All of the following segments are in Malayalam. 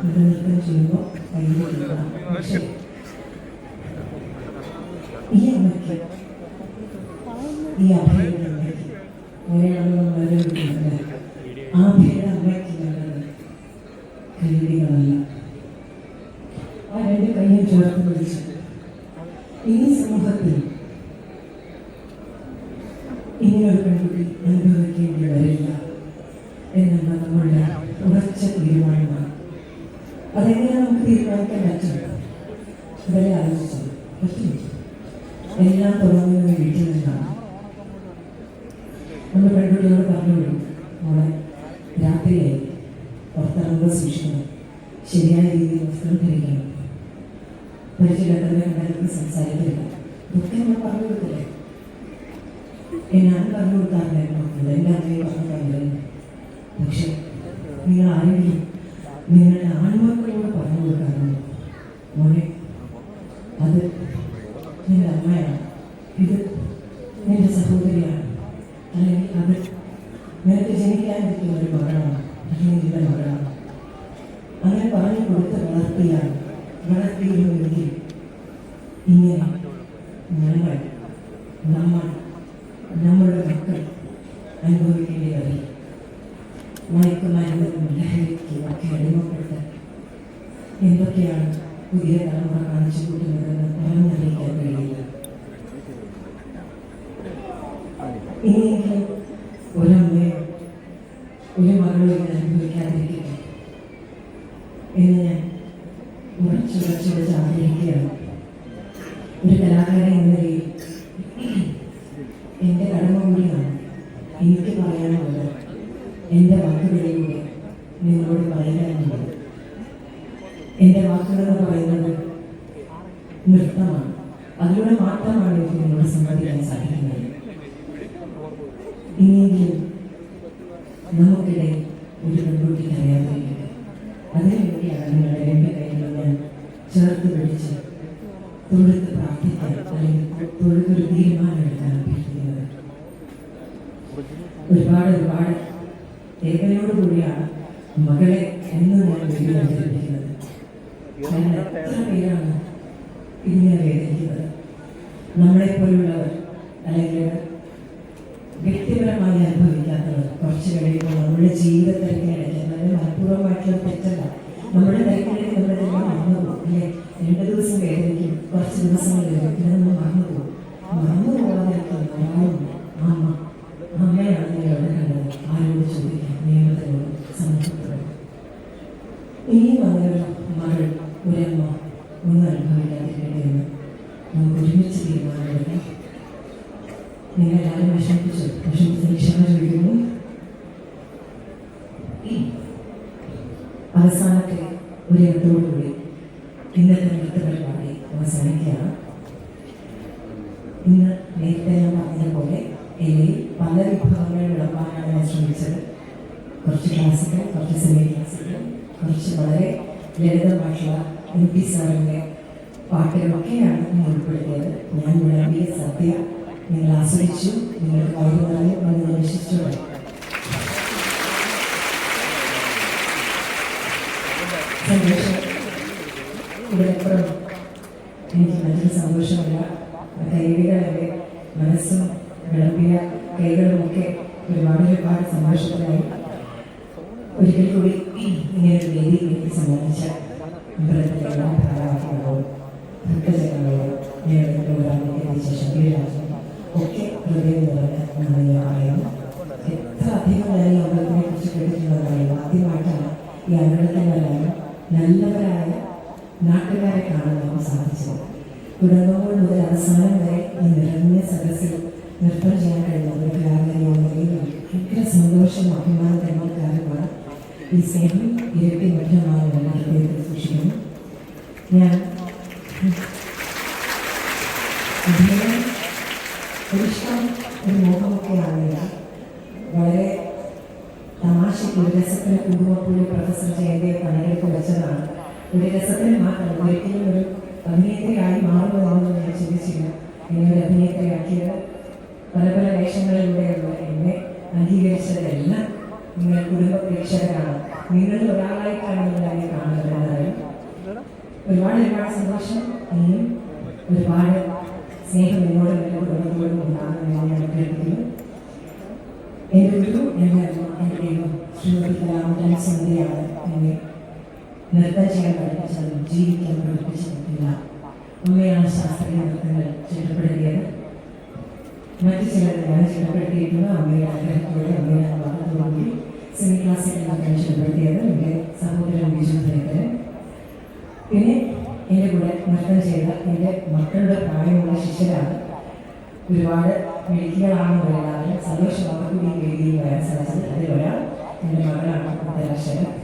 ഇത് നൃത്തം ചെയ്യുമ്പോൾ കയ്യിലുള്ള പക്ഷേ ഈ അമ്മയ്ക്ക് ഈ അഭയുടെ അമ്മയ്ക്ക് അങ്ങനെയാണ് നമ്മൾ വിളിക്കുന്നത് ആ അഭയുടെ അമ്മയ്ക്ക് നല്ലത് കൈവിടികളല്ല ആ രണ്ട് കൈയും ചേർത്ത് പിടിച്ച് ഈ സമൂഹത്തിൽ ഇങ്ങനൊരു പെൺകുട്ടി അനുഭവിക്കേണ്ടി വരില്ല അതെങ്ങനെ നമുക്ക് തീരുമാനിക്കാൻ പറ്റുന്നത് ഇവരെ ആലോചിച്ചത് പറ്റില്ല എല്ലാം തുടങ്ങുന്നത് വീട്ടിൽ നിന്നാണ്. നമ്മൾ പെൺകുട്ടികളോട് പറഞ്ഞു വിടും മോളെ രാത്രിയായി. പുറത്തിറങ്ങുമ്പോൾ സൂക്ഷിക്കണം. ശരിയായ രീതിയിൽ വസ്ത്രം ധരിക്കണം. കണ്ടെത്തി സംസാരിക്കരുത്. ഇതൊക്കെ നമ്മൾ പറഞ്ഞു കൊടുക്കില്ലേ? ഞാൻ പറഞ്ഞു ഇതെല്ലാം അമ്മയും പറഞ്ഞു തന്നിരുന്നു പക്ഷെ നിങ്ങൾ ആരെങ്കിലും നിങ്ങളുടെ ആൺമക്കളോട് പറഞ്ഞു കൊടുക്കാറുണ്ട് മോനെ അത് നിന്റെ അമ്മയാണ്. ഇത് നിന്റെ സഹോദരിയാണ്. അല്ലെങ്കിൽ അത് നിനക്ക് ജനിക്കാനിരിക്കുന്ന ഒരു മകളാണ്. അല്ലെങ്കിൽ നിന്റെ മകളാണ്. അങ്ങനെ പറഞ്ഞു കൊടുത്ത് വളർത്തിയാണ് വളർത്തിയിരുന്നുവെങ്കിൽ ഇങ്ങനെ ഞങ്ങൾ നമ്മൾ എന്തൊക്കെയാണ് പുതിയ തലമുറ കാണിച്ചു കൂട്ടുന്നതെന്ന് പറഞ്ഞറിയിക്കാൻ കഴിയില്ല. ഇനിയെങ്കിലും ഒരമ്മയോ ഒരു മകളോ അനുഭവിക്കാതിരിക്കട്ടെ എന്ന് ഞാൻ ഉറച്ചുറച്ചുറച്ച് ആഗ്രഹിക്കുകയാണ്. ഒരു കലാകാരൻ എന്ന നിലയിൽ എന്റെ കടമ കൂടിയാണ് എനിക്ക് പറയാനുള്ളത്. എന്റെ വാക്കുകളിലൂടെ നിങ്ങളോട് പറയാനുള്ളത്. എന്റെ വാക്കുകളെന്ന് പറയുന്നത് നൃത്തമാണ്. അതിലൂടെ മാത്രമാണ് എനിക്ക് നിങ്ങളോട് സംബന്ധിക്കാൻ സാധിക്കുന്നത്. ഇനിയെങ്കിലും നമുക്കിടയിൽ ഒരു പെൺകുട്ടി അറിയാതിരിക്കട്ടെ അതിനുവേണ്ടിയാണ് നിങ്ങളുടെ രണ്ട് കൈകളും ഞാൻ ചേർത്ത് പിടിച്ച് തൊഴുത്ത് പ്രാർത്ഥിക്കാൻ അല്ലെങ്കിൽ തൊഴുത്തൊരു തീരുമാനമെടുക്കാൻ അഭ്യർത്ഥിക്കുന്നത് ഒരുപാട് ഒരുപാട് വേദനയോട് കൂടിയാണ് മകളെ എന്ന് ഞാൻ വീട്ടിൽ അവതരിപ്പിക്കുന്നത് എത്ര പേരാണ് ഇതിനെ വേദനിക്കുന്നത് നമ്മളെപ്പോലുള്ളവർ അല്ലെങ്കിൽ വ്യക്തിപരമായി അനുഭവിക്കാത്തവർ കുറച്ച് കഴിയുമ്പോൾ നമ്മുടെ ജീവിതത്തിനിടയ്ക്ക് അതായത് മനഃപൂർവമായിട്ടുള്ള തെറ്റല്ല. നമ്മുടെ തിരക്കിലേക്ക് മറന്നു പോകും അല്ലേ? ഒരുമിച്ച് തീരുമാനമെടുക്കാം നിങ്ങളെല്ലാവരും വിഷമിപ്പിച്ചു. വിഷമിച്ചതിന് ക്ഷമ ചോദിക്കുന്നു. അവസാനത്തെ ഒരു ഇടത്തോടുകൂടി ഇന്നത്തെ നൃത്ത പരിപാടി അവസാനിക്കുകയാണ് ഇന്ന് നേരത്തെ ഞാൻ പറഞ്ഞതുപോലെ എന്നെ പല വിഭാഗങ്ങളിൽ വിളമ്പാനാണ് ഞാൻ ശ്രമിച്ചത്. കുറച്ച് ക്ലാസിക്കൽ കുറച്ച് സെമി ക്ലാസിക്കൽ കുറച്ച് വളരെ ലളിതമായിട്ടുള്ള എം പി സാറിന്റെ പാട്ടുകളൊക്കെയാണ് ഞാൻ ഉൾപ്പെടുത്തിയത് ഞാൻ വിളമ്പിയ സദ്യ നിങ്ങൾ ആസ്വദിച്ചു നിങ്ങൾ വൈകുന്നേരം വന്ന് വിശ്വസിച്ചോളൂ സന്തോഷം ഇതിലപ്പുറം എനിക്ക് മറ്റൊരു സന്തോഷമില്ല കൈകളുടെ മനസ്സും വിളമ്പിയ കൈകളുമൊക്കെ ഒരുപാട് ഒരുപാട് സന്തോഷത്തിലായി ഒരിക്കൽ കൂടി ഇങ്ങനെ ഒരു വേദി എനിക്ക് സമ്മാനിച്ച അമ്പലത്തിലെ ഭക്തജനങ്ങളോടും നേതൃത്വം ശേഷം വീരാജനും ഒക്കെ ഹൃദയം നിറഞ്ഞ നന്ദി പറയുന്നു എത്ര അധികം ഞാൻ ഈ അമ്പലത്തിനെ കുറിച്ച് കേട്ടിട്ടുള്ളതായിരുന്നു ആദ്യമായിട്ടാണ് ഈ അമ്പലത്തിൽ വരാനും നല്ലവരായ നാട്ടുകാരെ കാണാൻ നമുക്ക് സാധിച്ചത് തുടങ്ങുമ്പോൾ മുതൽ അവസാനം വരെ ഈ നിറഞ്ഞ സദസ്സിൽ നൃത്തം ചെയ്യാൻ കഴിയുന്ന ഒരു കലാകാരിയാണ് ഭയങ്കര സന്തോഷം അഭിമാനം തരുന്ന കാര്യമാണ് ഈ സ്നേഹം ഇരട്ടി നമ്മുടെ ഹൃദയത്തിൽ സൂക്ഷിക്കുന്നു ഞാൻ ഒരു രസത്തിന് കുടുംബപ്പുള്ളി പ്രൊഫസർ ജയന്റെ പണികൾക്ക് വെച്ചതാണ് ഒരു രസത്തിന് മാത്രം ഒരിക്കലും ഒരു അഭിനേത്രിയായി മാറുന്നതാണെന്ന് ഞാൻ ചിന്തിച്ചില്ല. എന്നെ ഒരു അഭിനേത്രിയാക്കിയത് പല പല വേഷങ്ങളിലൂടെയുള്ള എന്നെ അംഗീകരിച്ചതെല്ലാം നിങ്ങൾ കുടുംബ പ്രേക്ഷകരാണ്. നിങ്ങളിൽ ഒരാളായിട്ടാണ് നിങ്ങളെ കാണുന്നത് എന്നറിയാം ഒരുപാട് ഒരുപാട് സന്തോഷം ഇനിയും ഒരുപാട് സ്നേഹം എന്നോടും എന്റെ കുടുംബത്തോടും ഉണ്ടാകുമെന്ന് ഞാൻ അഭ്യർത്ഥിക്കുന്നു. എന്റെ ഗുരു സന്ധ്യയാണ്. എന്നെ നൃത്തം ചെയ്യാൻ പഠിപ്പിച്ചതും ജീവിക്കാൻ പഠിപ്പിച്ചതുമില്ല അമ്മയാണ് ശാസ്ത്രീയ നൃത്തങ്ങൾ ചിട്ടപ്പെടുത്തിയത് മറ്റു ചിലരെ ഞാൻ ചിട്ടപ്പെടുത്തിയിട്ടുള്ള അമ്മയുടെ ആഗ്രഹത്തോടെ അമ്മയുടെ അനുവാദത്തോടുകൂടി സെമി ക്ലാസിക്കൽ നൃത്തം ചിട്ടപ്പെടുത്തിയത് എന്റെ സഹോദരൻ ബിജു പിന്നെ എന്റെ കൂടെ നൃത്തം ചെയ്ത എന്റെ മക്കളുടെ പ്രായമുള്ള ശിഷ്യരാണ്. ഒരുപാട് മെഡിക്കലാണെന്ന് സന്തോഷം അവർക്ക് ഈ വേദിയിൽ വരാൻ സാധിച്ചത് അതിലൊരാൾ എന്റെ മകളാണ്. മുത്തലക്ഷരം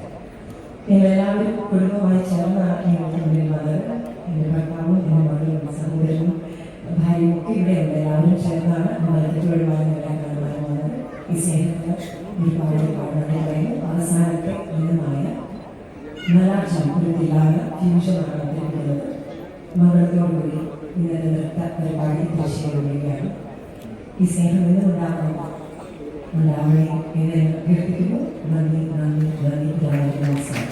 ഞങ്ങളെല്ലാവരും കുടുംബമായി ചേർന്നാണ് ഞങ്ങൾക്ക് മുന്നിൽ വന്നത് എന്റെ ഭർത്താവും എന്റെ മകളും സഹോദരനും ഭാര്യയും ഒക്കെ ഇവിടെയുണ്ട് എല്ലാവരും ചേർന്നാണ് വരുവാനും എല്ലാം കാണുവാനും വന്നത് ഈ സ്നേഹത്തിന് ഒരുപാട് പാടുന്നതിനായി അവസാനത്തെ ഇനമായ മലാക്ഷം ഒരു ദിലാണ് ഫ്യൂഷനാണ് അവതരിപ്പിക്കുന്നത്. മംഗളത്തോടുകൂടി ഇന്നത്തെ നൃത്ത പരിപാടി ദൃശ്യമാവുകയാണ് ഈ സ്നേഹം എന്നും ഉണ്ടാകണം ഉണ്ടാവണേ എന്ന് അഭ്യർത്ഥിക്കുന്നു നന്ദി നന്ദി നന്ദി നമസ്കാരം